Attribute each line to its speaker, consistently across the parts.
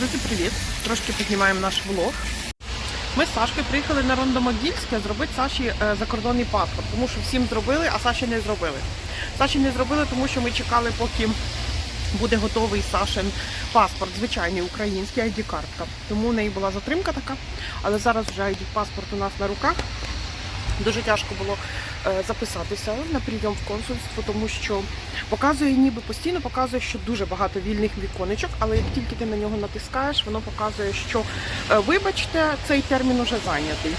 Speaker 1: Друзі, привіт! Трошки піднімаємо наш влог. Ми з Сашкою приїхали на Рондомодільське зробити Саші е, закордонний паспорт, тому що всім зробили, а Саші не зробили. Саші не зробили, тому що ми чекали, поки буде готовий Сашин паспорт, звичайний український ID-картка. Тому в неї була затримка така, але зараз вже ID-паспорт у нас на руках. Дуже тяжко було е, записатися на прийом в консульство, тому що показує, ніби постійно показує, що дуже багато вільних віконечок, але як тільки ти на нього натискаєш, воно показує, що е, вибачте, цей термін уже зайнятий.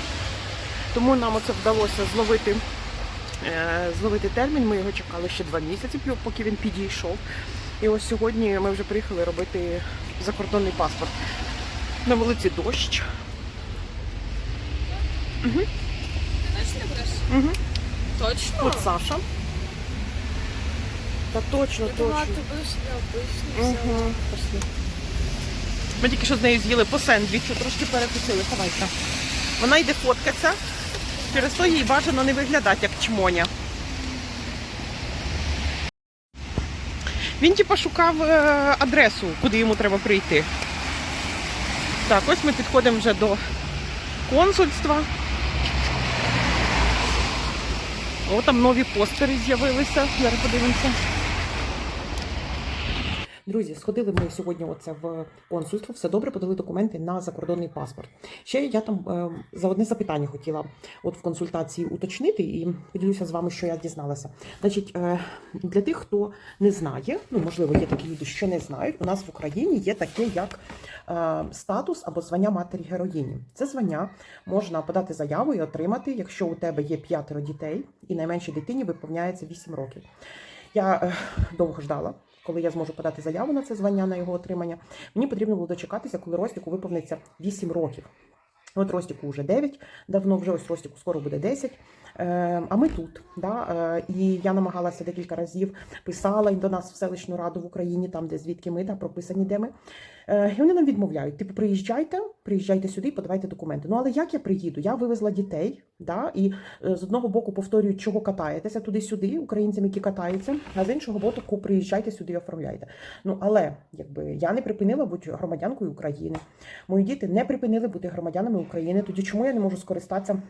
Speaker 1: Тому нам оце вдалося зловити, е, зловити термін. Ми його чекали ще два місяці, поки він підійшов. І ось сьогодні ми вже приїхали робити закордонний паспорт. На вулиці дощ.
Speaker 2: Будеш?
Speaker 1: Угу.
Speaker 2: Точно?
Speaker 1: От Саша. Та точно,
Speaker 2: Я думала,
Speaker 1: точно.
Speaker 2: ти будеш необично
Speaker 1: Угу. Пошли. Ми тільки що з нею з'їли по сендвічу, трошки перекусили. Давайте. Вона йде фоткатися. Через то їй бажано не виглядати як чмоня. Він типа шукав е, адресу, куди йому треба прийти. Так, ось ми підходимо вже до консульства. О, там нові постери з'явилися. Зараз подивимося. Друзі, сходили ми сьогодні оце в консульство, все добре, подали документи на закордонний паспорт. Ще я там е, за одне запитання хотіла от в консультації уточнити і поділюся з вами, що я дізналася. Значить, е, для тих, хто не знає, ну можливо, є такі люди, що не знають, у нас в Україні є таке, як статус або звання матері героїні. Це звання можна подати заяву і отримати, якщо у тебе є п'ятеро дітей, і найменшій дитині виповняється 8 років. Я е, довго ждала, коли я зможу подати заяву на це звання на його отримання. Мені потрібно було дочекатися, коли Ростіку виповниться 8 років. От Ростіку вже 9, давно вже ось Ростіку скоро буде 10. Е, а ми тут. Да? Е, і я намагалася декілька разів, писала до нас в селищну раду в Україні, там, де звідки ми, да, прописані, де ми. Е, і вони нам відмовляють. Типу, приїжджайте, приїжджайте сюди, подавайте документи. Ну але як я приїду? Я вивезла дітей, да? і е, з одного боку повторюю, чого катаєтеся туди-сюди, українцям, які катаються, а з іншого боку, приїжджайте сюди і оформляйте. Ну але якби я не припинила бути громадянкою України. Мої діти не припинили бути громадянами України. Тоді чому я не можу скористатися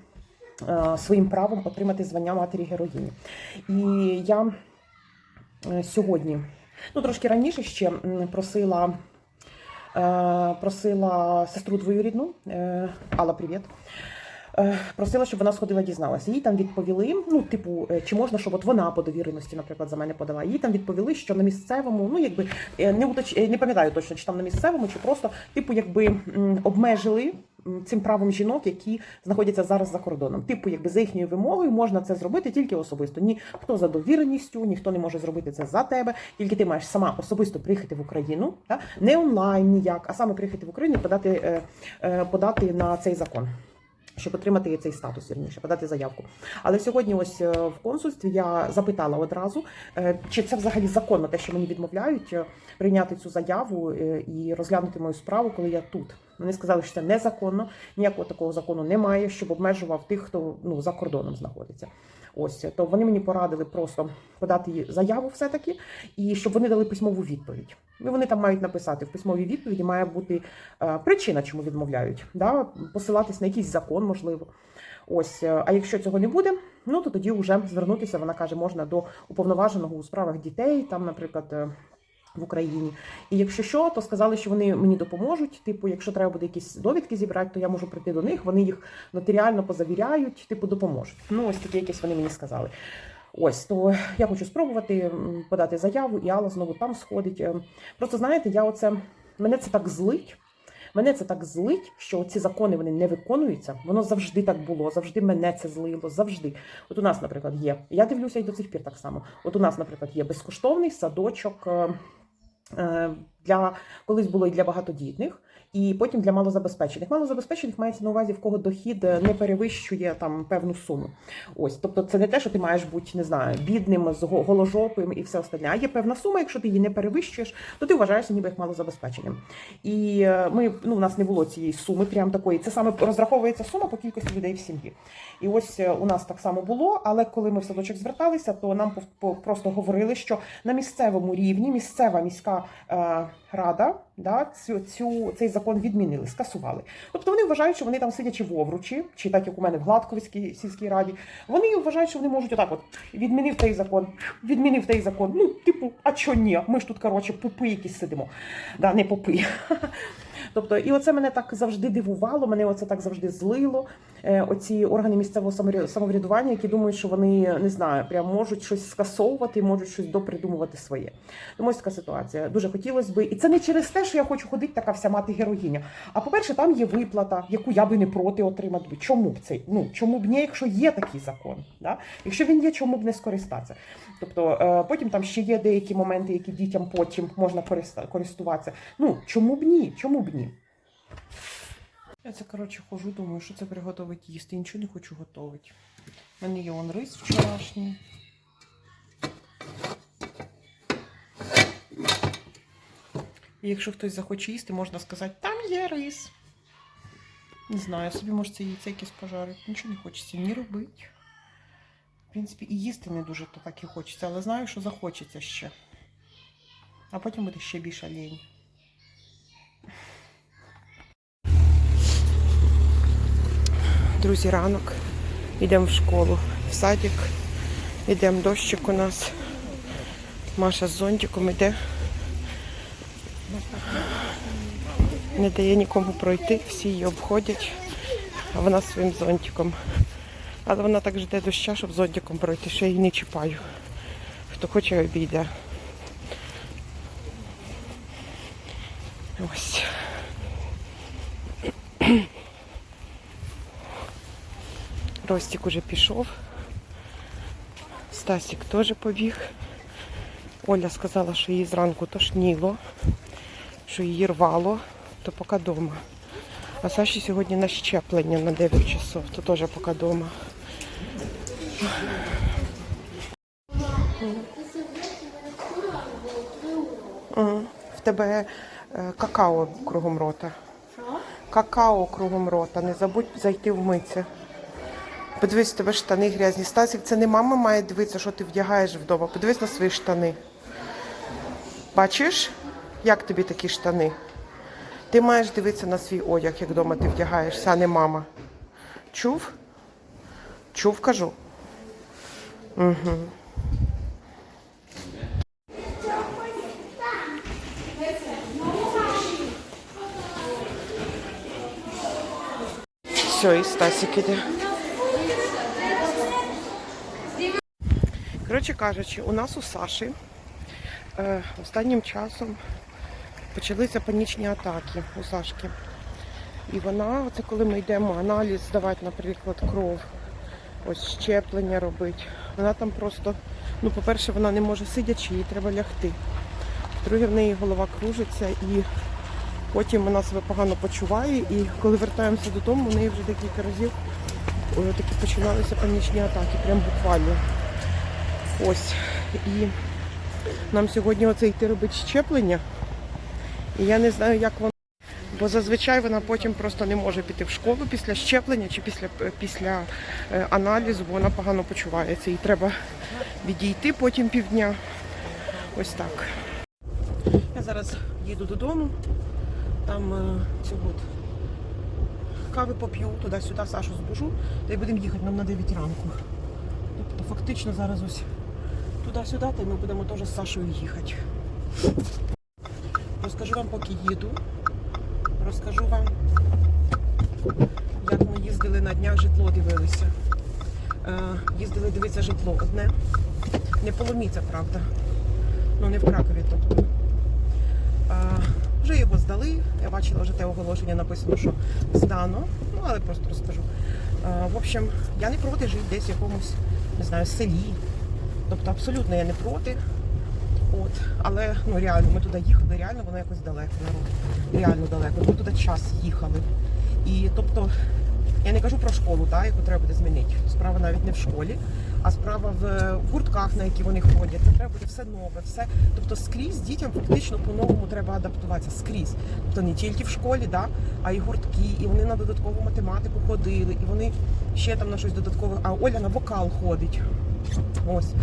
Speaker 1: е, своїм правом отримати звання матері героїні? І я сьогодні, ну трошки раніше ще просила. Е, Просила сестру двоюрідну, е, Алла, привіт. Е, Просила, щоб вона сходила дізналася. Їй там відповіли, ну, типу, чи можна, щоб от вона по довіреності, наприклад, за мене подала. Їй там відповіли, що на місцевому, ну якби не уточ... не пам'ятаю точно, чи там на місцевому, чи просто, типу, якби обмежили цим правом жінок, які знаходяться зараз за кордоном. Типу, якби за їхньою вимогою можна це зробити тільки особисто. Ні хто за довіреністю, ніхто не може зробити це за тебе. Тільки ти маєш сама особисто приїхати в Україну, та? не онлайн ніяк, а саме приїхати в Україну і подати, е, е, подати на цей закон щоб отримати цей статус, вірніше, подати заявку. Але сьогодні, ось е, в консульстві, я запитала одразу, е, чи це взагалі законно, те, що мені відмовляють е, прийняти цю заяву і розглянути мою справу, коли я тут. Вони сказали, що це незаконно, ніякого такого закону немає, щоб обмежував тих, хто ну за кордоном знаходиться. Ось то вони мені порадили просто подати заяву, все таки, і щоб вони дали письмову відповідь. І вони там мають написати в письмовій відповіді, має бути е, причина, чому відмовляють, да? посилатись на якийсь закон, можливо. Ось, е, а якщо цього не буде, ну то тоді вже звернутися, вона каже, можна до уповноваженого у справах дітей, там, наприклад. В Україні, і якщо що, то сказали, що вони мені допоможуть. Типу, якщо треба буде якісь довідки зібрати, то я можу прийти до них. Вони їх нотаріально позавіряють, типу, допоможуть. Ну, ось таке якесь вони мені сказали. Ось то я хочу спробувати подати заяву, і Алла знову там сходить. Е, Просто знаєте, я оце мене це так злить. Мене це так злить, що ці закони вони не виконуються. Воно завжди так було, завжди мене це злило, завжди. От у нас, наприклад, є. Я дивлюся і до цих пір так само. От у нас, наприклад, є безкоштовний садочок е, для колись було і для багатодітних, і потім для малозабезпечених. Малозабезпечених мається на увазі, в кого дохід е, не перевищує там певну суму. Ось, тобто, це не те, що ти маєш бути, не знаю, бідним, голожопим і все остальне. А є певна сума, якщо ти її не перевищуєш, то ти вважаєшся ніби як малозабезпеченим. І е, ми ну, у нас не було цієї суми, прям такої. Це саме розраховується сума по кількості людей в сім'ї. І ось е, у нас так само було. Але коли ми в садочок зверталися, то нам просто говорили, що на місцевому рівні місцева міська рада да, цю, цю, цей закон відмінили, скасували. Тобто вони вважають, що вони там сидячи в Овручі, чи так як у мене в Гладковській сільській раді, вони вважають, що вони можуть отак от відмінив той закон, відмінив той закон. Ну, типу, а чо ні? Ми ж тут, коротше, попи якісь сидимо. Да, не попи. Тобто, і оце мене так завжди дивувало, мене оце так завжди злило. Е, оці органи місцевого самовря- самоврядування, які думають, що вони не знаю, прям можуть щось скасовувати, можуть щось допридумувати своє. Тому ось така ситуація. Дуже хотілося би, і це не через те, що я хочу ходити така вся мати героїня. А по-перше, там є виплата, яку я би не проти отримати. Чому б цей? Ну чому б ні, якщо є такий закон? Да? Якщо він є, чому б не скористатися? Тобто е, потім там ще є деякі моменти, які дітям потім можна користуватися. Ну чому б ні? Чому б ні? Я це коротше хожу, думаю, що це приготувати їсти. Нічого не хочу готувати. У мене є он рис вчорашній. І якщо хтось захоче їсти, можна сказати, там є рис. Не знаю, собі може це яйце якесь пожарити. Нічого не хочеться ні робити. В принципі, і їсти не дуже то так і хочеться, але знаю, що захочеться ще. А потім буде ще більше лінь. Друзі, ранок. Йдемо в школу, в садик. Йдемо дощик у нас. Маша з зонтиком йде. Не дає нікому пройти, всі її обходять, а вона своїм зонтиком. Але вона так жде доща, щоб зонтиком пройти, я її не чіпаю. Хто хоче, обійде. Ось. Ростик уже пішов. Стасик теж побіг. Оля сказала, що її зранку тошніло, що її рвало, то поки вдома. А Саші сьогодні на щеплення на 9 часов, то теж поки вдома. В тебе е, какао кругом рота. Какао кругом рота. Не забудь зайти вмитися. Подивись, у тебе штани грязні. Стасик, це не мама має дивитися, що ти вдягаєш вдома. Подивись на свої штани. Бачиш, як тобі такі штани? Ти маєш дивитися на свій одяг, як вдома ти вдягаєшся, а не мама. Чув? Чув, кажу. Угу. Все, і Стасик іде. Коротше кажучи, у нас у Саші е, останнім часом почалися панічні атаки у Сашки. І вона, це коли ми йдемо аналіз здавати, наприклад, кров, ось щеплення робити. Вона там просто, ну, по-перше, вона не може сидячи, їй треба лягти. По-друге, в неї голова кружиться і потім вона себе погано почуває. І коли вертаємося додому, у неї вже декілька разів о, такі починалися панічні атаки, прям буквально. Ось. І нам сьогодні оце йти робити щеплення. І я не знаю, як воно. Бо зазвичай вона потім просто не може піти в школу після щеплення чи після, після е, аналізу, бо вона погано почувається. І треба відійти потім півдня. Ось так. Я зараз їду додому. Там е, от кави поп'ю, туди-сюди Сашу збужу, та й будемо їхати нам на 9 ранку. Тобто фактично зараз ось туди-сюди, та й ми будемо теж з Сашою їхати. Розкажу вам, поки їду. Розкажу вам, як ми їздили на днях житло дивилися. Е, їздили дивитися житло одне. Не поломіться, правда. Ну не в Кракові, тобто. Е, вже його здали. Я бачила вже те оголошення, написано, що здано. Ну, але просто розкажу. Е, в общем, я не проти жити десь в якомусь, не знаю, селі. Тобто абсолютно я не проти. От, але ну реально, ми туди їхали, реально воно якось далеко. народ. Реально далеко. Ми туди час їхали. І тобто, я не кажу про школу, та, яку треба буде змінити. Справа навіть не в школі, а справа в, в гуртках, на які вони ходять. Це треба буде все нове, все. Тобто скрізь дітям фактично по-новому треба адаптуватися. Скрізь. Тобто не тільки в школі, да, а й гуртки, і вони на додаткову математику ходили, і вони ще там на щось додаткове. А Оля на вокал ходить. Ось.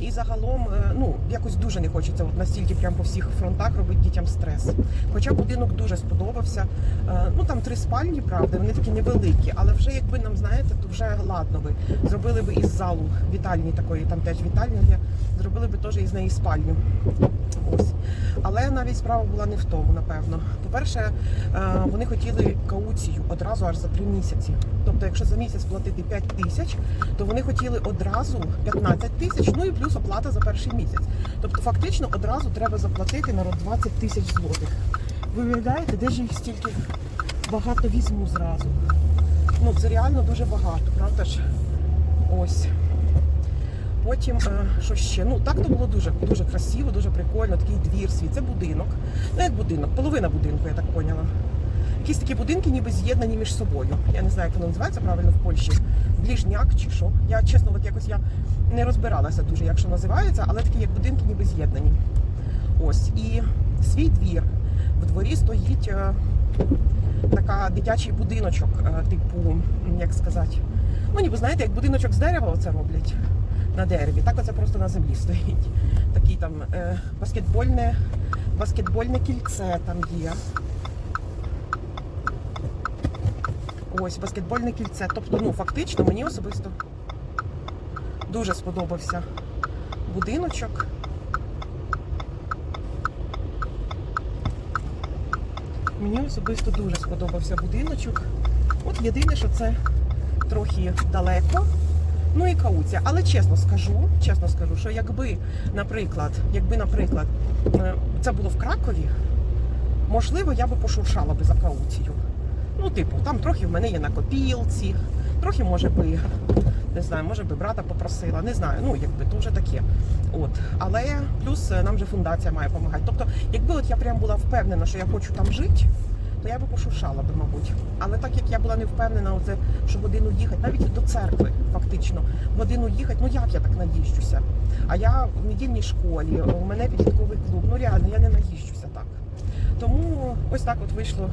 Speaker 1: І загалом, е, ну, якось дуже не хочеться от настільки прямо по всіх фронтах робити дітям стрес. Хоча будинок дуже сподобався. Е, Ну там три спальні, правда, вони такі невеликі, але вже якби нам знаєте, то вже ладно би. Зробили би із залу вітальні такої, там теж вітальня зробили би теж із неї спальню. Ось. Але навіть справа була не в тому, напевно. По-перше, е, вони хотіли кауцію одразу аж за три місяці. Тобто, якщо за місяць платити 5 тисяч, то вони хотіли одразу 15 тисяч, ну і плюс оплата за перший місяць. Тобто, фактично, одразу треба заплатити народ 20 тисяч злотих. Ви уявляєте, де ж їх стільки багато візьму зразу? Ну, це реально дуже багато, правда ж? Ось. Потім, е, що ще? Ну, так то було дуже, дуже красиво, дуже прикольно, такий двір свій. Це будинок. Ну, як будинок, половина будинку, я так поняла. Якісь такі будинки ніби з'єднані між собою. Я не знаю, як воно називається правильно в Польщі. Ближняк чи що. Я чесно, от якось я не розбиралася дуже, як що називається, але такі як будинки ніби з'єднані. Ось. І свій двір. В дворі стоїть е, така дитячий будиночок, е, типу, як сказати, ну ніби знаєте, як будиночок з дерева оце роблять на дереві. Так оце просто на землі стоїть. Такий там е, баскетбольне, баскетбольне кільце там є. Ось баскетбольне кільце. Тобто, ну фактично мені особисто дуже сподобався будиночок. Мені особисто дуже сподобався будиночок. От єдине, що це трохи далеко. Ну і кауція. Але чесно скажу, чесно скажу, що якби, наприклад, якби, наприклад, е, це було в Кракові, можливо, я би пошуршала би за кауцію. Ну, типу, там трохи в мене є на копілці, трохи, може би, не знаю, може би брата попросила, не знаю, ну якби то вже таке. От. Але плюс е, нам вже фундація має допомагати. Тобто, якби от я прям була впевнена, що я хочу там жити, то я би пошуршала би, мабуть. Але так як я була не впевнена, оце, що годину їхати, навіть до церкви, фактично, годину їхати, ну як я так наїжджуся? А я в недільній школі, у мене підлітковий клуб. Ну реально, я не наїжджуся так. Тому ось так от вийшло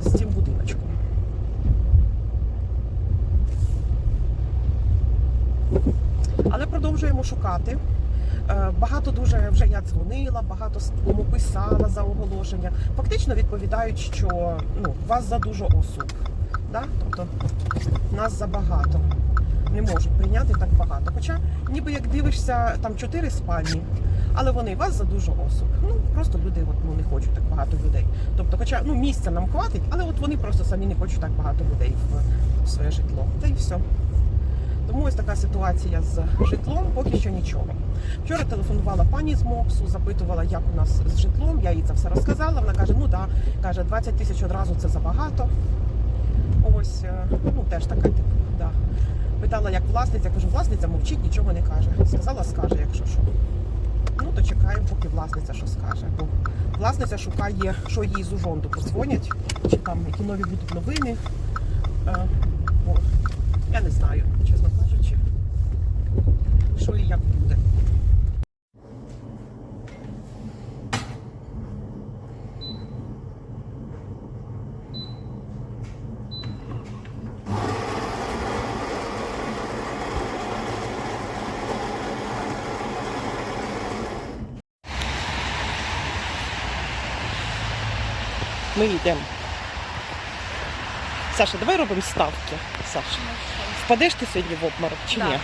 Speaker 1: з цим будиночком. Але продовжуємо шукати. Е, Багато дуже вже я дзвонила, багато кому писала за оголошення. Фактично відповідають, що ну, вас за дуже осіб. Да? Тобто нас забагато. Не можуть прийняти так багато. Хоча, ніби як дивишся, там чотири спальні, але вони вас за дуже осіб. Ну просто люди от, ну, не хочуть так багато людей. Тобто, хоча ну, місця нам хватить, але от вони просто самі не хочуть так багато людей в, в своє житло. Та й все. Тому ось така ситуація з житлом, поки що нічого. Вчора телефонувала пані з МОПСу, запитувала, як у нас з житлом. Я їй це все розказала. Вона каже: ну да, каже, 20 тисяч одразу це забагато. Ось, е, ну теж така, типу, да. Питала, як власниця, кажу, власниця мовчить, нічого не каже. Сказала, скаже, якщо що. Ну то чекаємо, поки власниця що скаже. Бо власниця шукає, що їй з Ужонду подзвонять, чи там які нові будуть новини. Е, бо я не знаю, чесно кажучи, що і як буде. Ми йдемо. Саша, давай робимо ставки. Саша. Впадеш ти сьогодні в обморок чи
Speaker 2: Да.
Speaker 1: ні?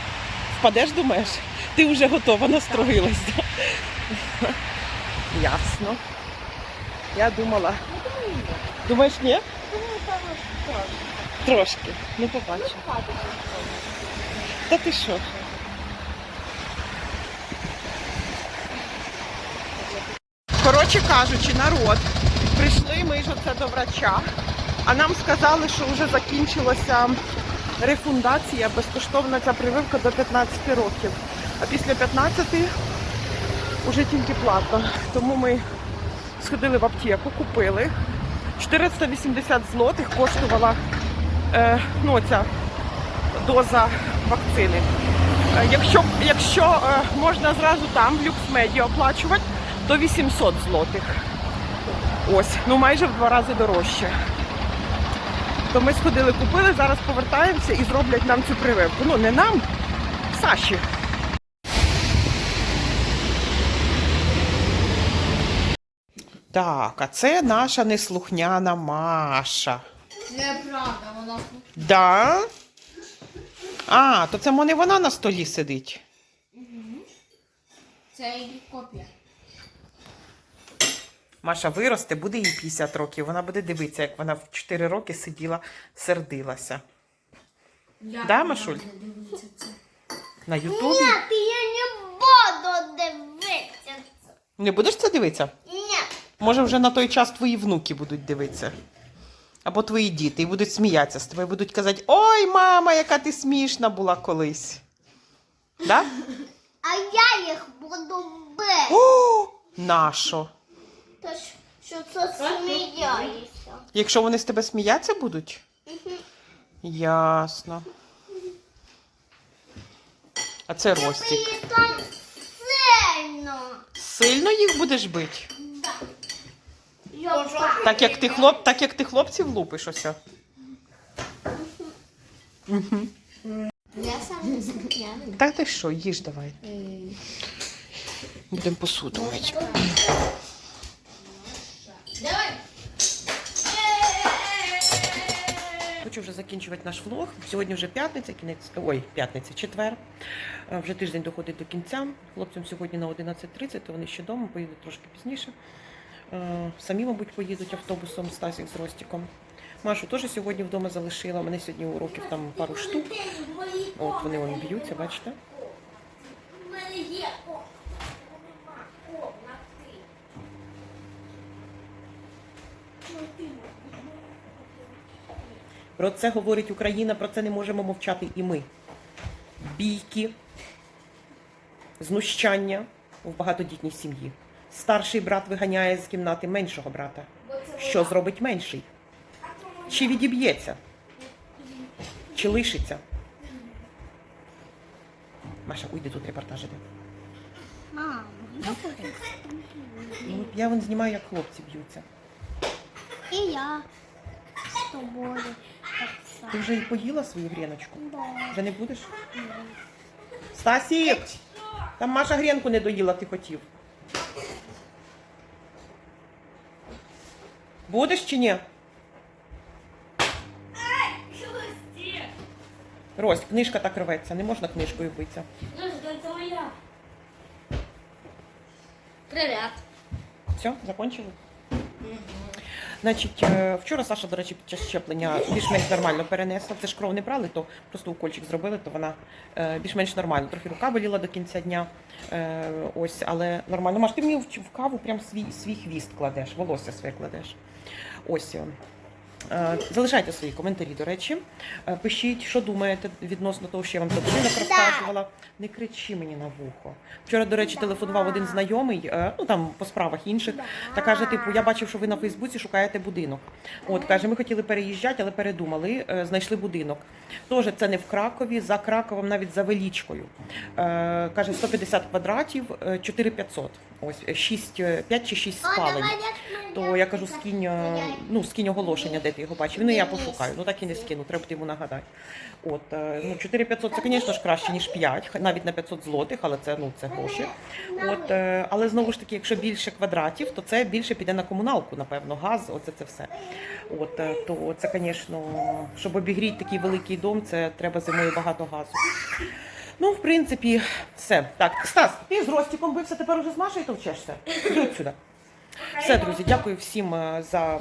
Speaker 1: Впадеш, думаєш? Ти вже готова настроїлась. Да? Ясно. Я думала. Думаєш, ні? Думаю, Трошки. Ну побачимо. Та ти що? Коротше кажучи, народ, прийшли ми ж оце до врача, а нам сказали, що вже закінчилася рефундація, безкоштовна ця прививка до 15 років. А після 15 вже тільки платно. Тому ми сходили в аптеку, купили. 480 злотих коштувала е, ну, ця доза вакцини. Е, Якщо, якщо е, можна зразу там, в люксмеді оплачувати, то 800 злотих. Ось, ну майже в два рази дорожче. То ми сходили, купили, зараз повертаємося і зроблять нам цю прививку. Ну, не нам, Саші. Так, а це наша неслухняна Маша.
Speaker 2: Неправда, вона слухняна.
Speaker 1: Да? А, то це не вона на столі сидить.
Speaker 2: Це її копія.
Speaker 1: Маша виросте, буде їй 50 років. Вона буде дивитися, як вона в 4 роки сиділа, сердилася.
Speaker 2: Я
Speaker 1: Да, Машуль? На Ютубі.
Speaker 3: Ні, я не буду дивитися.
Speaker 1: Не будеш це дивитися?
Speaker 3: Ні.
Speaker 1: Може, вже на той час твої внуки будуть дивитися. Або твої діти і будуть сміятися з тобою, будуть казати: Ой, мама, яка ти смішна була колись. Да?
Speaker 3: А я їх буду бити.
Speaker 1: О, нашо.
Speaker 3: Тож, що це сміяється.
Speaker 1: Якщо вони з тебе сміятися будуть? Ясно. А це Ростік.
Speaker 3: І там сильно.
Speaker 1: Сильно їх будеш бити?
Speaker 3: Да. Йопа.
Speaker 1: Так як ти хлоп, так як ти хлопців лупиш ось.
Speaker 2: Я сам не слухняний.
Speaker 1: Так ти що, їж давай. Будемо посуду мити. Хочу вже закінчувати наш влог. Сьогодні вже п'ятниця, кінець. Ой, п'ятниця, четвер. Е, Вже тиждень доходить до кінця. Хлопцям сьогодні на 11.30, то вони ще вдома, поїдуть трошки пізніше. Е, Самі, мабуть, поїдуть автобусом Стасік з Ростіком. Машу теж сьогодні вдома залишила. Мене сьогодні уроків там пару штук. От вони вон б'ються, бачите?
Speaker 3: У мене є о.
Speaker 1: Про це говорить Україна, про це не можемо мовчати і ми. Бійки, знущання в багатодітній сім'ї. Старший брат виганяє з кімнати меншого брата. Що зробить менший? Чи відіб'ється? Чи лишиться? Маша, уйди тут репортаж. Ну, я вон знімаю, як хлопці б'ються.
Speaker 3: І я з тобою.
Speaker 1: Ти вже і поїла свою гріночку?
Speaker 3: Да.
Speaker 1: Вже не будеш? Стасік! Там Маша грінку не доїла, ти хотів. Будеш чи ні? Рось, книжка так рветься, не можна книжкою битися.
Speaker 2: Привіт.
Speaker 1: Все, закончили? Значить, е, вчора Саша, до речі, під час щеплення більш-менш нормально перенесла. Це ж кров не брали, то просто укольчик зробили, то вона е, більш-менш нормально. Трохи рука боліла до кінця дня. Е, ось, але нормально. Маш, ти мені в, каву прям свій, свій хвіст кладеш, волосся своє кладеш. Ось. Е. Залишайте свої коментарі, до речі. Е, Пишіть, що думаєте відносно того, що я вам будинок розказувала. Не кричи мені на вухо. Вчора, до речі, телефонував один знайомий, е, ну там по справах інших, та каже: типу, я бачив, що ви на Фейсбуці шукаєте будинок. От каже, ми хотіли переїжджати, але передумали, знайшли будинок. Тоже це не в Кракові, за Краковом, навіть за Велічкою. Каже, 150 квадратів, е, 4500. Ось 6, 5 чи 6 спалень. То я кажу, скинь, е, ну, скинь оголошення, де ти його бачив. Ну я пошукаю. Ну так і не скину, треба йому нагадати. От, е, ну, 4500 це, звісно ж, краще, ніж 5, навіть на 500 злотих, але це, ну, це гроші. От, е, але знову ж таки, якщо більше квадратів, то це більше піде на комуналку, напевно, газ, оце це все. От, е, то це, звісно, щоб обігріти такий великий дом, це треба зимою багато газу. Ну, в принципі, все. Так, Стас, ти з Ростіком бився, тепер уже з Машею товчешся? Іди отсюда. Все, друзі, дякую всім за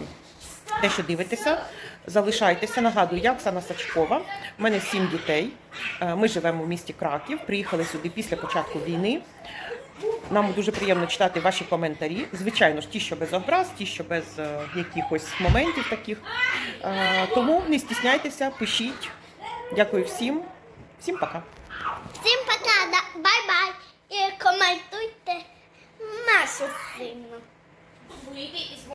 Speaker 1: те, що дивитеся. Залишайтеся. Нагадую, я Оксана Сачкова. У мене сім дітей. Е, Ми живемо в місті Краків. Приїхали сюди після початку війни. Нам дуже приємно читати ваші коментарі. Звичайно ж, ті, що без образ, ті, що без е, якихось моментів таких. Е, Тому не стісняйтеся, пишіть. Дякую всім. Всім пока.
Speaker 3: Всім пока, бай-бай. І коментуйте нашу сильно.